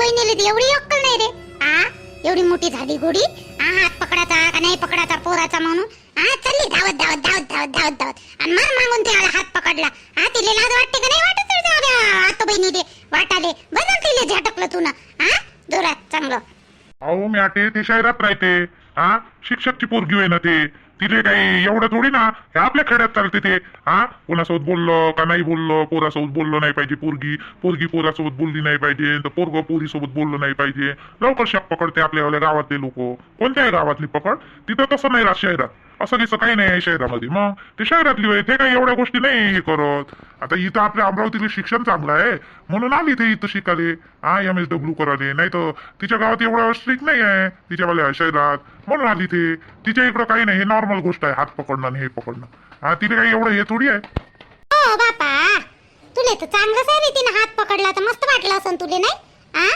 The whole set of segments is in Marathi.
बहिणीला ती एवढी अक्कल नाही रे. आ? एवढी मोठी झाली गोडी? आ हात पकडाचा का नाही पकडाचा पोराचा म्हणून? आ चालली धावत धावत धावत धावत धावत धावत. आणि मार मागून ते हात पकडला. आ तिले लाज वाटते का नाही? वाटत तर बहिणी दे वाटाले. बदल तिले झटकलं तू ना आ? जोरात चांगलं. अहो मी आटे ते शहरात राहते हा शिक्षकची पोरगी होय ना ते. तिथे काही एवढं थोडी ना हे आपल्या खेड्यात चालते ते. हा? कोणासोबत बोललो का नाही बोललं? पोरासोबत बोललो नाही पाहिजे पोरगी. पोरगी पोरासोबत बोलली नाही पाहिजे. तर पोरग पोरीसोबत बोललं नाही पाहिजे. लवकर शक पकडते आपल्या गावातले लोक. कोणत्याही गावातली पकड. तिथं तसं नाही राज शहरात. असं कसं काही नाही आहे शहरामध्ये. मग ते शहरातली होय ते काही एवढ्या गोष्टी नाही हे करत. आता इथं आपल्या अमरावतीला शिक्षण चांगलं आहे म्हणून आली ते इथं शिकाले. हा एम एस डब्ल्यू कराले. नाही तर तिच्या गावात एवढं स्ट्रिक्ट नाही आहे तिच्यावाल्या शहरात. म्हणून आली ते तिच्या इकडं काही नाही हे नॉर्मल गोष्ट आहे. हात पकडणं आणि हे पकडणं. हा तिला काही एवढं हे थोडी आहे. हो बापा. तुले तर चांगलंच आहे रे हात पकडला तर मस्त वाटलं असं तुले नाही? आ?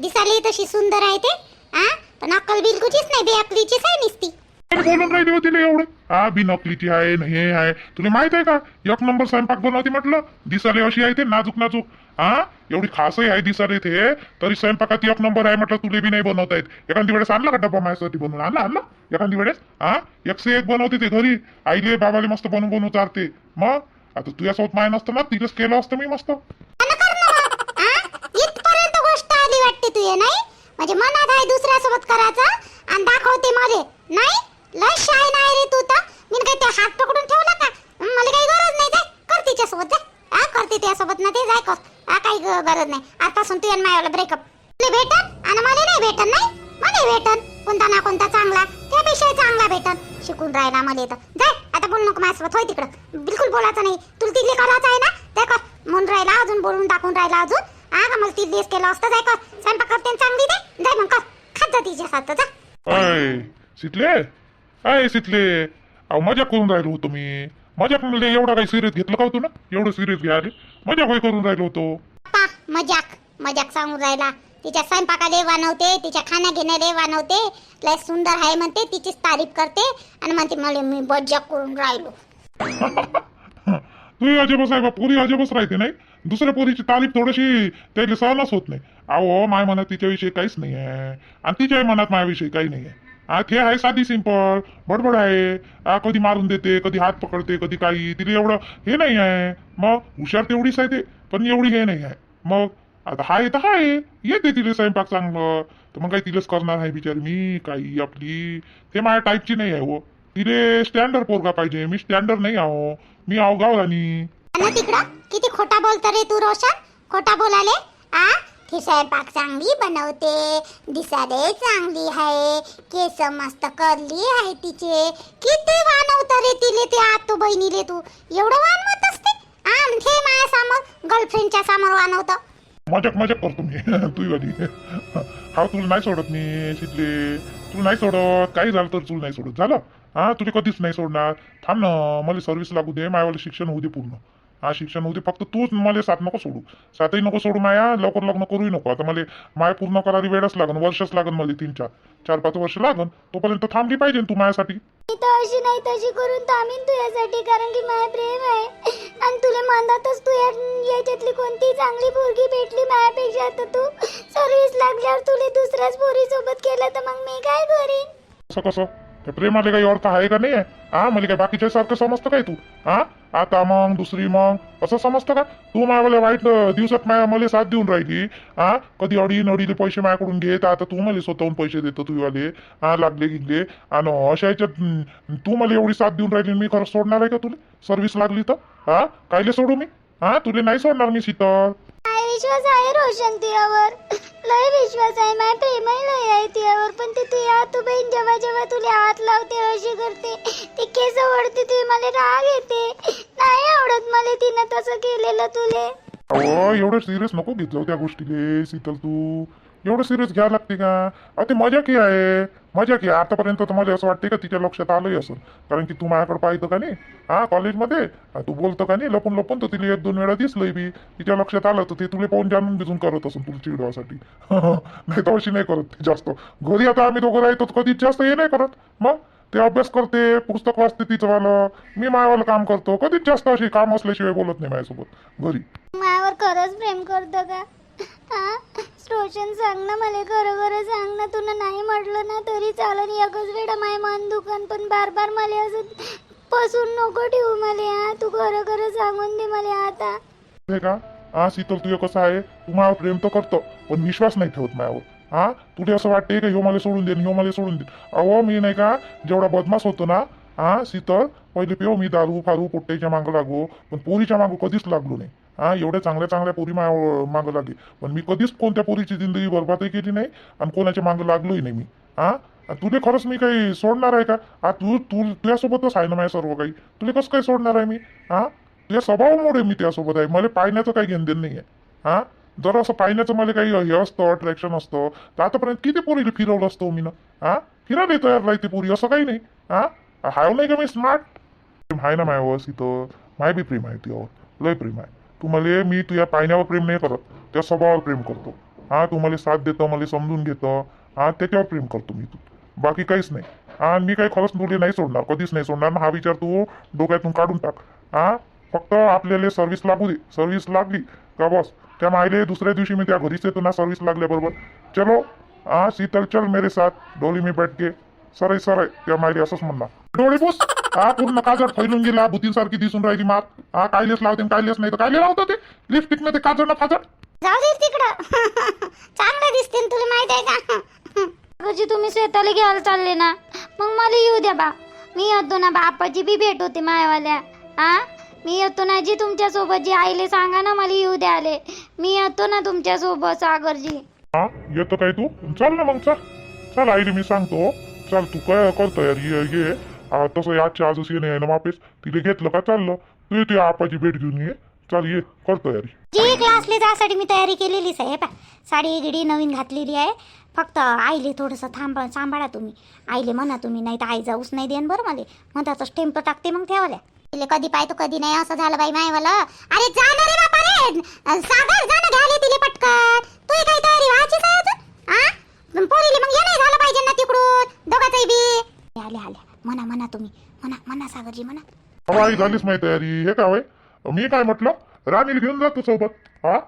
दिसाली तशी सुंदर आहे ते. आ? पण अक्कल बिलकुचीच नाही बेअक्लीचीच आहे निसती. पण बोलून राहिली होती एवढं. हा बिनकलीची आहे न हे आहे. तुला माहीत आहे का? एक नंबर स्वयंपाक बनवते म्हटलं. दिसाले अशी आहे ते नाजूक नाजूक. हा एवढी खासही आहे दिसाले ते. तरी स्वयंपाकात एक नंबर आहे म्हटलं तुले बी नाही बनवता येत. एखादी वेळेस आणला का डब्बा माझ्यासाठी बनवून? आणला आणला. एखादी वेळेस? हा एकशे एक बनवते ते घरी. आईले बाबाले मस्त बनवून बनवून चालते मग? आता तुझ्यासोबत माय नसतं ना तिथंच केलं असतं मी मस्त. इथपर्यंत गोष्ट आली वाटते तुझे नाही? म्हणजे मनात आहे दुसऱ्यासोबत करायचं. आणि दाखवते मले नाही? लय शाय नाही रे तू तर. मी काय ते हात पकडून ठेवला का? मला काही गरज नाही जाय. कर तिच्यासोबत जाय हा करते त्यासोबत. ना ते जाय कर. हा काही गरज नाही. आतापासून तू आणि मायाला ब्रेकअप तुला भेटन? आणि मला नाही भेटन नाही? मला भेटन. कोणता ना कोणता चांगला. त्यापेक्षा चांगला भेटन. शिकून राहिला मला येतं जाय आता बोल नको माझ्यासोबत. होय तिकडं. बिलकुल बोलायचं नाही. तुला तिथले करायचं आहे ना? ते कर. म्हणून राहिला अजून बोलून टाकून राहिला अजून. हा का मला तिथलेच केलं असतं? जाय कर. स्वयंपाक करते चांगली दे. जाय मग कर. खात जा तिच्या साथ जा अय अय शितले अहो मजा करून राहिलो होतो मी. मजा म्हणजे एवढा काही सिरियस घेतलं का होतो ना? एवढं सिरियस घ्यायला मजा काही करून राहिलो होतो. पा मजाक. मजाक सांगून राहिला. तिच्या स्वयंपाकाले वानवते तिच्या खाण्या घेण्याले वानवते. लय सुंदर आहे म्हणते तिचीच तारीफ करते आणि म्हणते मला मी मजाक करून राहिलो. तू अजबच आहे पोरी अजबच राहते नाही? दुसऱ्या पोरीची तारीफ थोडीशी त्याला सहनच होत नाही. अहो माय मनात तिच्याविषयी काहीच नाही आहे आणि तिच्याही मनात माझ्याविषयी काही नाही आहे हा ते आहे साधी सिंपल बडबड आहे. कधी मारून देते कधी हात पकडते कधी काही. तिला एवढं हे नाही आहे. मग हुशार तेवढीच आहे ते पण एवढी हे नाही आहे. मग आता हाय तर हाय. येते तिला स्वयंपाक चांगलं. तर मग काही तिलाच करणार आहे बिचारी मी काही आपली. ते माझ्या टाईपची नाही आहे हो. तिले स्टँडर्ड पोरगा पाहिजे. मी स्टँडर्ड नाही आहो. मी आहो गावरानी आणि तिकडं? किती खोटा बोलतो रे तू रोशन? खोटा बोलाले? आ? ही स्वयंपाक चांगली बनवते दिसाले चांगली आहे केस मस्त करली आहे तिचे. किती वानवत रे तिले ते आतू बहिणीले तू. एवढं वानवत असते? आ माझ्यासमोर गर्लफ्रेंडच्या समोर वानवत मजाक मजाक करतो मी. तू वाली. हा तुला नाही सोडत मी शिकले तुला नाही सोडत. काही झालं तर तुला नाही सोडत. झालं? हा तुला कधीच नाही सोडणार. थांब ना मला सर्व्हिस लागू दे. मायावालं शिक्षण होऊ दे पूर्ण. हा शिक्षण दे. फक्त तूच मला साथ नको सोडू. साथही नको सोडू माया. लवकर लग्न करूही नको. आता मला माया पूर्ण करायला वेळच लागन. वर्षच लागन मला तीन चार चार पाच वर्ष लागन. तोपर्यंत थांबली पाहिजे तू माझ्यासाठी मी तर अशी नाही तशी करून थांबीन तुझ्यासाठी कारण की माझं प्रेम आहे. आणि तुला मनातच तू या- याच्यातली कोणती चांगली पोरगी भेटली माझ्यापेक्षा तर तू सर्विस लागल्यावर तुला दुसऱ्याच पोरी सोबत केलं तर मग मी काय करीन? कसं कसं? त्या प्रेमाला काही अर्थ आहे का नाही? हा मला काय बाकीच्या सारखं समजतं काय तू? हा आता मग दुसरी मग असं समजतं का? तू मला वाईट दिवसात माया मला साथ देऊन राहिली. हा कधी अडी नडीले पैसे माझ्याकडून घे आता तू मला स्वतःहून पैसे देतो तुझीवाले हा लागले गिगले आणि अशा याच्यात तू मला एवढी साथ देऊन राहिली मी खरं सोडणार आहे का तुला? सर्व्हिस लागली तर? हा कायले सोडू मी? हा तुला नाही सोडणार मी शीतल विश्वास आहे रोशन तियावर लय विश्वास आहे माझ्या प्रेमही लय आहे तियावर पण ते तुझ्या बहीण जेव्हा जेव्हा तुला हात लावते अशी करते ते केस ओढते ते मला राग येते. नाही आवडत मला तिनं तसं केलेलं तुले. अहो एवढं सिरियस नको घेत जाऊ त्या गोष्टीले शीतल तू. एवढं सिरियस घ्यायला लागते का? अहो ते मजा की आहे. मजा की आहे. आतापर्यंत तर मला असं वाटते का तिच्या लक्षात आलंही असं कारण की तू माझ्याकडे पाहिलं का नाही? हा कॉलेजमध्ये तू बोलतो का नाही? लपून लपून तर तिला एक दोन वेळा दिसलंय बी. तिच्या लक्षात आलं तर ते तुला पाहून जाणून बिजून करत असून तुला चिडवासाठी. नाही तर अशी नाही करत ती जास्त. घरी आता आम्ही दोघं राहतो कधीच जास्त हे नाही करत. मग? ते अभ्यास करते पुस्तक वाचते तिचं वालं मी मायावालं काम करतो. कधीच जास्त अशी काम असल्याशिवाय बोलत नाही माझ्यासोबत. घरी. माझ्यावर खरंच प्रेम करतं का? रोशन सांग ना मला खरं खरं सांग ना तुला नाही म्हटलं ना तरी चालन एकच वेळा माय मन दुकान पण बार बार मला असं पसून नको ठेवू मला हा तू खरं खरं सांगून दे मला आता. हे का? हा शीतल तुझं कसं आहे तू माझ्यावर प्रेम तर करतो पण विश्वास नाही ठेवत माझ्यावर. हा तुला असं वाटते का ह्यो मला सोडून दे ह्यो मला सोडून दे? अहो मी नाही का जेवढा बदमाश होतो ना हा शीतल पहिले पिओ मी दारू फारू पोट्ट्याच्या मागं लागू पण पोरीच्या मागं कधीच लागलो नाही. हा एवढ्या चांगल्या चांगल्या पोरी मा मागं लागली. पण मी कधीच कोणत्या पोरीची जिंदगी बरबादही केली नाही आणि कोणाच्या मागं लागलोही नाही मी. हा? तुले खरंच मी काही सोडणार आहे का? हा तू तू तुझ्यासोबतच आहे ना माझ्या सर्व काही? तुला कसं काही सोडणार आहे मी? हा? तुझ्या स्वभावामुळे मी त्यासोबत आहे. मला पाहण्याचं काही घेणं देणं नाही आहे. हा? जर असं पाहण्याचं मला काही हे असतं अट्रॅक्शन असतं तर आतापर्यंत किती पोरीला फिरवलं असतो मी ना? हा? फिरायला तयार राहते पोरी असं काही नाही. हा? हाव नाही का मी स्मार्ट हाय आहे ना माझ्यावर इथं. माय बी प्रेम आहे तुझ्यावर लय प्रेम आहे. तुम्हाला मी तुझ्या पाहण्यावर प्रेम नाही करत त्या स्वभावावर प्रेम करतो. हा तुम्हाला साथ देतं मला समजून घेतं हा त्याच्यावर प्रेम करतो मी तू. बाकी काहीच नाही. हा मी काही खरंच तुले नाही सोडणार कधीच नाही सोडणार. हा विचार तू डोक्यातून काढून टाक. हा फक्त आपल्याला सर्व्हिस लागू दे. सर्व्हिस लागली का बस? त्या मायले दुसऱ्या दिवशी मी त्या घरीच येतो ना सर्व्हिस लागल्याबरोबर. चलो हा शीतल चल मेरे साथ. डोली मी बैठ के. सरय सरय त्या मायले असंच म्हणणार डोळे पुस हा पूर्ण काजळ फैलून गेला भूतींसारखी दिसून राहिली मात हा कायलेच लावते कायलेच नाही तर कायले लावतो ते? लिपस्टिकमध्ये काजळ ना फाजळ. जाऊ दे तिकडं. चांगलं दिसते तुला माहीत आहे का? अगोजी तुम्ही शेताला घ्यायला चालले ना? मग मला येऊ द्या बा. मी येतो ना बापाची बी भेट होते मायवाल्या. हा? मी येतो ना जी तुमच्यासोबत जी आईले सांगा ना मला येऊ द्या आले. मी येतो ना तुमच्यासोबत सागरजी. हा येतो काय तू? चल ना मग चल. चल आईले मी सांगतो. चल तू काय कर तयारी ये ये. आ, तसं आजच्या आजच येणे आहे ना वापिस तिला घेतलं का चाललं? तू येते आपाची भेट घेऊन ये. चल ये. कर तयारी जी क्लासले जासाठी मी तयारी केलेलीच आहे पा साडी गिडी नवीन घातलेली आहे. फक्त आईले थोडंसं थांबा सांभाळा तुम्ही. आईले म्हणा तुम्ही नाही तर आई जाऊच नाही देन बरं मला. म्हणताच टेम्प टाकते मग ठेवाल्या तिले कधी पाहतो कधी नाही. असं झालं बाई मायवाला. अरे जा ना रे बापा रे सागर जा ना घ्याले तिले पटकन. तू काही तयारी व्हायचीच आहे अजून? हा पण पोरीले मग येणं झालं पाहिजे ना तिकडून. दोघांचंही बी. आले आले. म्हणा म्हणा तुम्ही. म्हणा म्हणा सागरजी म्हणा. अहो आई झालीच नाही तयारी. हे काय होय? मी काय म्हटलं? राणीला घेऊन जातो सोबत. हा?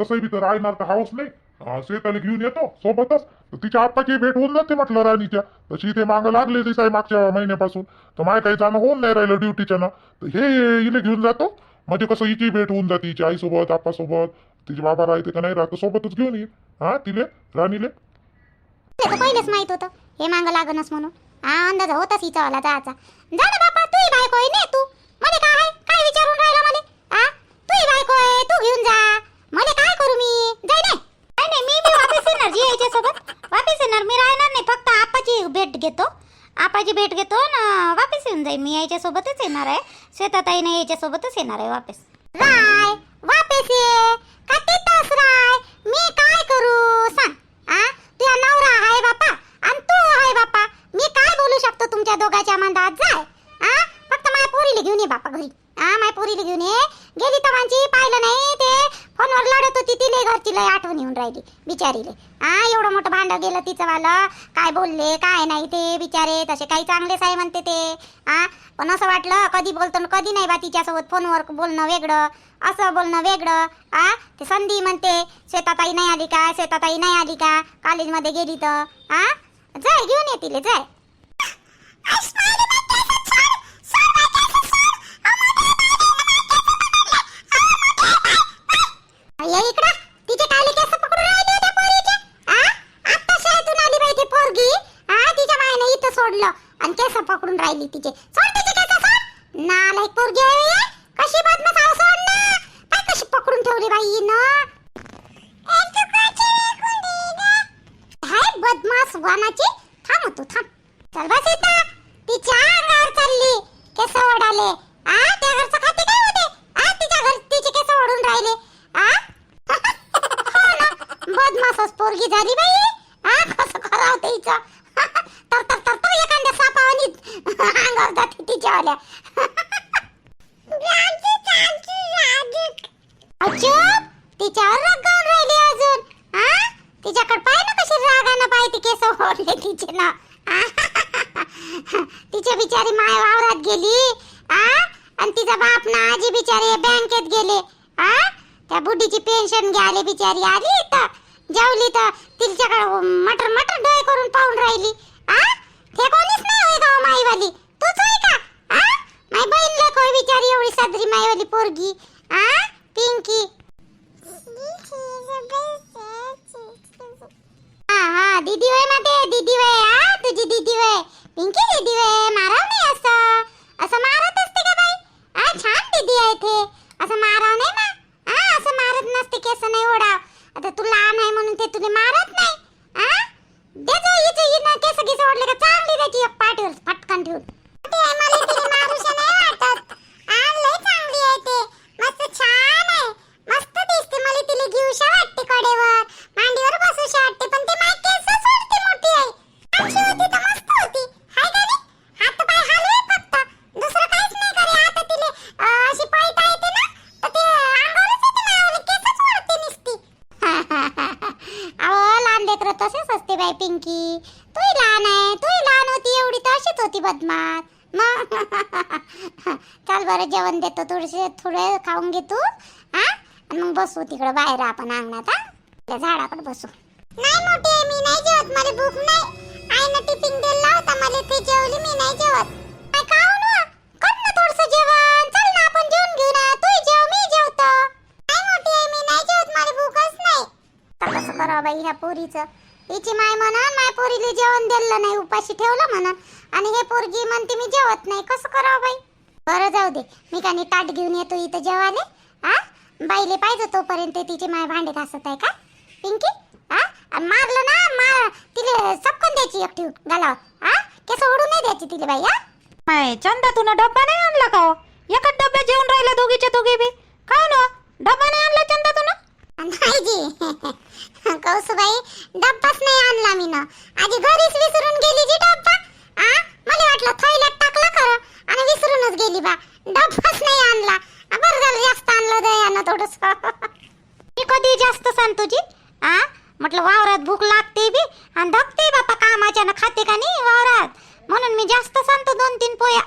तसंही बी तर राहणार तर हाऊस नाही. अ, श्वेताला घेऊन येतो सोबतच. तर तिच्या आप्पाची भेट होऊन जाते म्हटलं राणीच्या. तशी ते मागं लागले साहेब मागच्या महिन्यापासून. तर माय काही जाणं होऊन नाही राहिलं ड्युटीच्या ना. तर हे हिला घेऊन जातो. म्हणजे कसं हिची भेट होऊन जाते हिच्या आईसोबत आप्पासोबत. तिचे बाबा राहते का नाही राहतो सोबतच घेऊन येईल. हा तिले राणीले? ते तर पहिलेच माहीत होतं. हे मांग लागणच म्हणून. हा अंदाज होताच हिचावाला जायचा. जा ना बापा तू बायको आहे ने तू? मला काय आहे? काय विचारून राहिला मला? हा तू बायको आहे तू घेऊन जा. मला काय करू मी? जाय नाही. नाही नाही मी मी वापस येणार जी याच्या सोबत. वापस येणार मी राहणार नाही फक्त आपाची भेट घेतो. आपाची भेट घेतो ना वापस येऊन जाईल मी याच्या सोबतच येणार आहे. श्वेताताई नाही याच्या सोबतच येणार आहे वापस. राय वापस ये. का तिथंच राय? मी काय करू? सांग. आ? तुझा नवरा आहे बापा आणि तू आहे बापा. मी काय बोलू शकतो तुमच्या दोघांच्या मंदात जाय. आ? फक्त माझ्या पोरीला घेऊन ये बापा घरी. हा माय पोरीला घेऊन ये. गेली तर माझी पाहिलं नाही ते. फोनवर लढत होती तिले घरची लय आठवण येऊन राहिली बिचारीले. आ एवढं मोठं भांडं गेलं तिचं वालं. काय बोलले काय नाही ते बिचारे. तसे काही चांगलेच आहे म्हणते ते. आ पण असं वाटलं कधी बोलतो न कधी नाही बा तिच्यासोबत फोनवर बोलणं वेगळं. असं बोलणं वेगळं. आ ते संधी म्हणते शेताताई नाही आली का? शेताताई नाही आली का? कॉलेजमध्ये गेली तर. आ जाय घेऊन ये तिले जाय. ये इकडं. तिचे काले केस पकडून राहिले होते पोरीचे. आ? आता शाळेतून आली बाई ती पोरगी. आ? तिच्या मायने इथं सोडलं आणि केस पकडून राहिली तिचे. सोड तिचे केस सोड. नालायक पोरगी आहे ही. कशी बदमाश आहे सोड ना. काय कशी पकडून ठेवली बाई न. हाय बदमाश वानाची. थांब तू थांब. चल बस इथं. तिच्या अंगावर चालली. केस ओढाले. आ? त्या घरचं खाते काय होते? आ? तिच्या घर तिचे केस ओढून राहिले. आ? बदमासच पोरगी झाली बाई. आ कसं करावं ते हिचं. तर तर तर तर एखाद्या सापावानी अंगावर जाते तिच्यावाल्या अचूक तिच्यावर रागावून राहिली अजून? हा तिच्याकडे पाय ना कशी रागानं पाय ती केस ओढले तिचे ना. तिच्या बिचारी माय वावरात गेली. आ? आणि तिचा बाप ना आजी बिचारी बँकेत गेले. आ? त्या बुढीची पेन्शन घ्यायला बिचारी आली तर जेवली तर तिच्याकडे मटर मटर डोळे करून पाहून राहिली. आ? ते कोणीच नाही होय माईवाली? तूच होय का? आ? माई बहीण लोक होय बिचारी एवढी सादरी माईवाली पोरगी. आ? पिंकी. हा हा दीदी वयमध्ये दीदी वय आ तुझी दीदी वय पिंकी दीदी वय माराव नाही असं. असं मारत असते का बाई? आ छान दीदी आहे ते असं माराव नाही ते केस नाही ओढाव आता तू लहान आहे म्हणून ते तुला मारत नाही. हा दे जो हिचं केस गिस ओढले का? चांगली त्याची एक पाठीवर फटकन ठेवून. ते मला तिने नाही वाटत आ लय चांगली आहे ते मस्त छान आहे मस्त दिसते मला तिला घेऊशा वाटते कडेवर मांडीवर बसूशा वाटते पण ते माय केस सोडते मोठी आहे आमची होती तर मस्त होती हाय का नाही हात पाय हलवे फक्त दुसरं काहीच नाही करे आता तिले अं, अशी पळता येते ना तर ते अंगावरच येते मायावाली केसच ओढते नुसती अहो लहान लेकरं तसेच असते बाई पिंकी तूही लहान आहे तूही लहान होती एवढी तर अशीच होती बदमाश मग बरं जेवण देतो थोडेसे थोडे खाऊन घे तू हा? आणि मग बसू तिकडे बाहेर आपण अंगणात हा? त्या झाडाकडे बसू. नाही मोठी आहे मी नाही जेवत मला भूक नाही. आईनं टिफिन दिला होता मला ते जेवली मी नाही जेवत. काय खाऊ ना कर ना थोडस जेवण. चल ना आपण जेवण घेऊ ना. तू जेव मी जेवतो. नाही मोठी आहे मी नाही जेवत मला भूकच नाही. आता कसं करावं बाई ह्या पोरीचं? हिची माय म्हणन माय पोरीला जेवण दिलं नाही उपाशी ठेवलं म्हणन. आणि हे पोरगी म्हणते मी जेवत नाही. कसं करावं बाई? बरं जाऊ दे. मी का नाही ताट घेऊन येतो इथं जेवाले हा बाईले पाहिजे तोपर्यंत तिची माय भांडे घासत आहे का? पिंकी? हा आणि मारलं ना? मार तिले सपकन द्यायची एक ठेवून गालावर हा केस ओढून नाही द्यायची तिले बाई हा माय चंदा तुला डब्बा नाही आणला का हो? एकच डब्यात जेवण राहिला दोघीच्या दोघी बी. काय ना डब्बा नाही आणला चंदा तुला नाही जी. कौसुबाई डब्बाच नाही आणला मी ना आजी घरीच विसरून गेली जी डब्बा. आ? मला वाटलं थैल्यात टाकला खरं. आणि विसरूनच गेली बा. डब्बाच नाही आणला. बरं झालं जास्त आणलं दयानं थोडस. मी कधी जास्त सांगतो जी आ? म्हटलं वावरात भूक लागते बी. आणि धकते बापा कामाच्यानं खाते का नाही वावरात? म्हणून मी जास्त सांगतो दोन तीन पोया.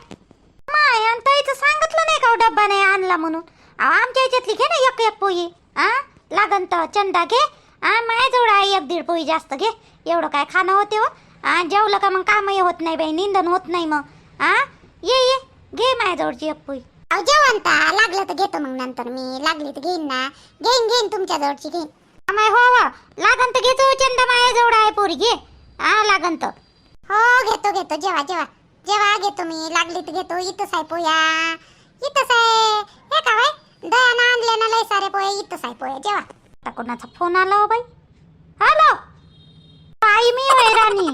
माय आणि ताईचं सांगितलं नाही का हो, डब्बा नाही आणला म्हणून? अहो, आमच्या याच्यातली घे ना एक एक पोई. आ? लागन तर चंदा घे. आ माझ्याजवळ आहे एक दीड पोई जास्त घे. एवढं काय खाणं होते हो. आ जेवलं का मग कामही होत नाही बाई निंदन होत नाही मग. आ? ये ये घे माझ्याजवळची पोई. अहो जेवण तर लागलं तर घेतो मग नंतर मी. लागली तर घेईन ना. घेईन घेईन तुमच्या जवळची घेईन. माय हो हो. लागन तर घेतो चंदा माझ्याजवळ आहे पोरी घे. आ लागन तर. हो घेतो घेतो. जेवा जेवा. जेवा घेतो मी. लागली तर घेतो. इथंच आहे पोया. इथंच आहे. हे का बाई? दयानं आणले ना लय सारे पोहे इथंच आहे पोया. जेवा. आता कोणाचा फोन आला हो बाई? हॅलो आई मी होय राणी.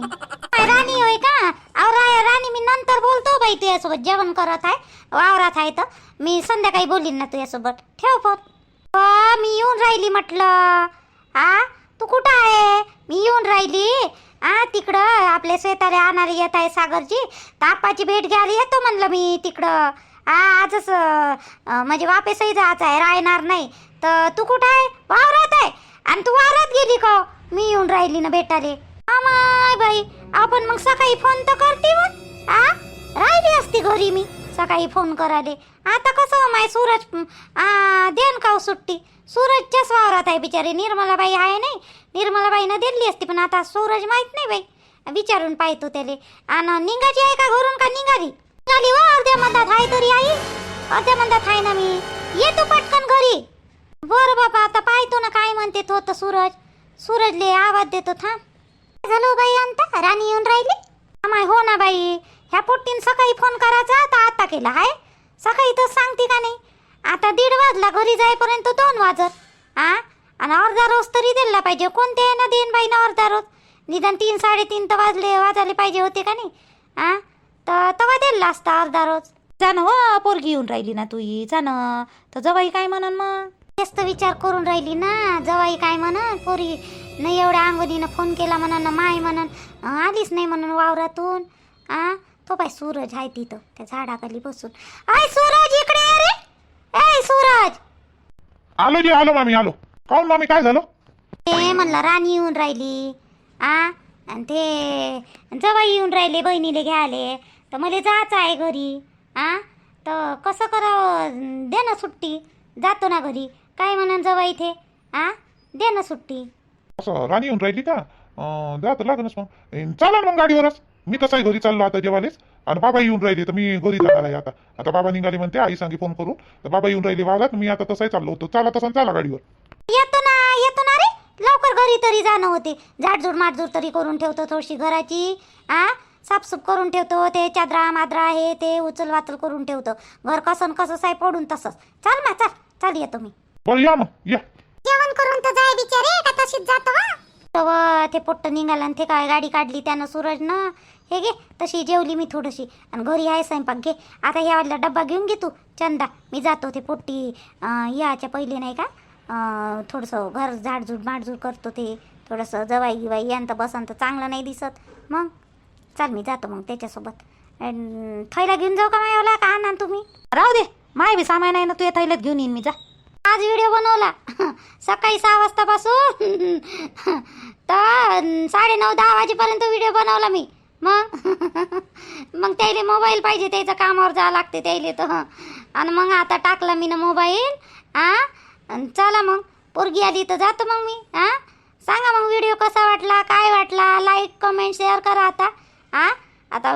राणी होय का? अहो रा- राणी मी नंतर बोलतो बाई तुझ्यासोबत. जेवण करत आहे. वावरात आहे तर. मी संध्याकाळी बोलीन ना तुझ्यासोबत. ठेव फोन. मी येऊन राहिली म्हटलं. हा तू कुठं आहे? मी येऊन राहिली. हा तिकडं आपल्या शेताला आणारी येत आहे सागरची तापाची भेट घ्यायला येतो म्हणलं मी तिकडं. हा आजच म्हणजे वापसही जायचं आहे राहणार नाही. तर तू कुठं आहे? वावरात आहे. आणि तू वावरात गेली का? मी येऊन राहिली ना भेटाले माय बाई आपण मग सकाळी फोन तर करते मग आ? राहिली असती घरी मी. सकाळी फोन कराले आता कसं हो, माय सूरज आ देन का हो सुट्टी? सूरजच्याच वावरात आहे बिचारी. निर्मलाबाई आहे नाही. निर्मलाबाईनं दिली असती पण आता सूरज माहीत नाही बाई. विचारून पाहतो त्याले. आणि निघाची आहे का घरून का निघाली निघाली व हो, अर्ध्या मधात आहे तरी आई. अर्ध्या मधात आहे ना मी. येतो पटकन घरी. बरं बाबा आता पाहतो ना काय म्हणते तो तर सूरज. सूरजले आवाज देतो थांब. काय बाई अंता राणी येऊन राहिली. माय हो ना बाई. ह्या पोट्टीन सकाळी फोन करायचा आता आता केला हाय? सकाळी तर सांगते का नाही? आता दीड वाजला घरी जाईपर्यंत दोन वाजत आ? आणि अर्धा रोज तरी दिला पाहिजे. कोणते आहे ना देईन बाई ना अर्धा रोज? निदान तीन साडेतीन तर वाजले वाजायला पाहिजे होते का नाही? आ? तर तवा दिला असता अर्धा रोज. जा हो पोरगी येऊन राहिली ना तू ही तर जवाई काय म्हणन मग? तेच तर विचार करून राहिली ना जवाई काय म्हणन पोरी नाही एवढ्या अंगणीनं फोन केला म्हणन ना माय म्हणन आलीच नाही म्हणून वावरातून. आ तो बाय सूरज आहे तिथं त्या झाडाखाली बसून. आय सूरज इकडे ये रे! ए सूरज! आलो जी आलो मामी आलो. काऊन मामी काय झालं? ते म्हणलं राणी येऊन राहिली. आ आणि ते जवाई येऊन राहिले बहिणीले घ्यायले. तर मला जायचं आहे घरी. आ तर कसं करावं? दे ना सुट्टी. जातो ना घरी. काय म्हणा जवा इथे? आ? दे ना सुट्टी. असं राणी येऊन राहिली का? अं, जा तर लागणच मग. अं, चला ना मग गाडीवरच. मी तसाही घरी चाललो आता जेवालेच आणि बाबा येऊन राहिले तर मी घरी जाणार आहे आता. आता बाबा निघाले म्हणते आई सांगे फोन करून. तर बाबा येऊन राहिले वावरात मी आता तसाही चाललो होतो. चला तसा चला गाडीवर. येतो ना येतो ना रे. लवकर घरी तरी जाणं होते. झाडझूड माडझूड तरी करून ठेवतो थोडीशी घराची. आ? साफसूफ करून ठेवतो. ते चादरा मादरा हे ते उचल वाचल करून ठेवतो. घर कसं न कसं साय पडून तसंच. चाल ना चाल. चाल येतो मी. बरं या मग या. जेवण करून तर जाय बिचारे का तशीच जातो तेव्हा ते पोट्ट निघालं आणि ते काय गाडी काढली त्यानं सूरज ना हे घे तशी जेवली मी थोडीशी. आणि घरी आहे स्वयंपाक घे. आता ह्यावाला डब्बा घेऊन घे तू. चंदा मी जातो ते पोट्टी. अं, याच्या पहिले नाही का? अं, थोडंसं घर झाडझूड माडझूड करतो ते. थोडंसं जवाई गिवाई यांत बसन तर चांगलं नाही दिसत. मग? चाल मी जातो मग त्याच्यासोबत. अन्, थैला घेऊन जाऊ का मायावाला? का आणा तुम्ही? राहू दे माय बी सामान आहे ना तू या थैल्यात घेऊन येईन मी जा. आज व्हिडिओ बनवला. सकाळी सहा वाजतापासून तर साडे नऊ दहा वाजेपर्यंत व्हिडिओ बनवला मी. मग? मग त्याले मोबाईल पाहिजे त्याचं कामावर जावं लागते त्याले तर. आणि मग आता टाकला मी ना मोबाईल आ? चला मग. पोरगी आली तर जातो मग मी. आ? सांगा मग व्हिडिओ कसा वाटला काय वाटला? लाईक कमेंट शेअर करा आता. हां आता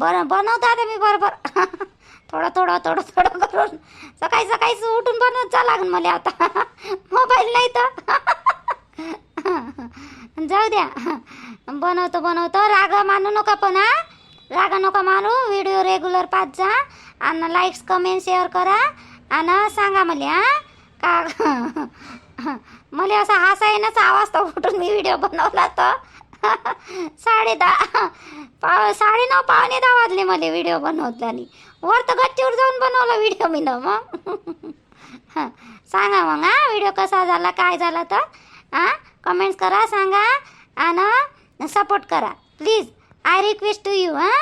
बरं बनवतो आता मी बरोबर. थोडं थोडं थोडं थोडं करून सकाळी सकाळी उठून बनवत जा लागेल मला आता. मोबाईल नाही तर. जाऊ द्या. बनवतो बनवतो. राग मानू नका पण हा. राग नका मानू. व्हिडिओ रेग्युलर पाच जा. आणि लाईक्स कमेंट शेअर करा. आणि सांगा मला हा. का मला असा हसायनाच आवाज तर उठून मी व्हिडिओ बनवला तर साडे दहा पाव साडे नऊ पावणे दहा वाजले मला व्हिडिओ बनवताना. वर तर गच्चीवर जाऊन बनवला व्हिडिओ मी ना मग. हां सांगा मग हा व्हिडिओ कसा झाला काय झाला तर? हां कमेंट्स करा सांगा आणि सपोर्ट करा. Please I request to you हां.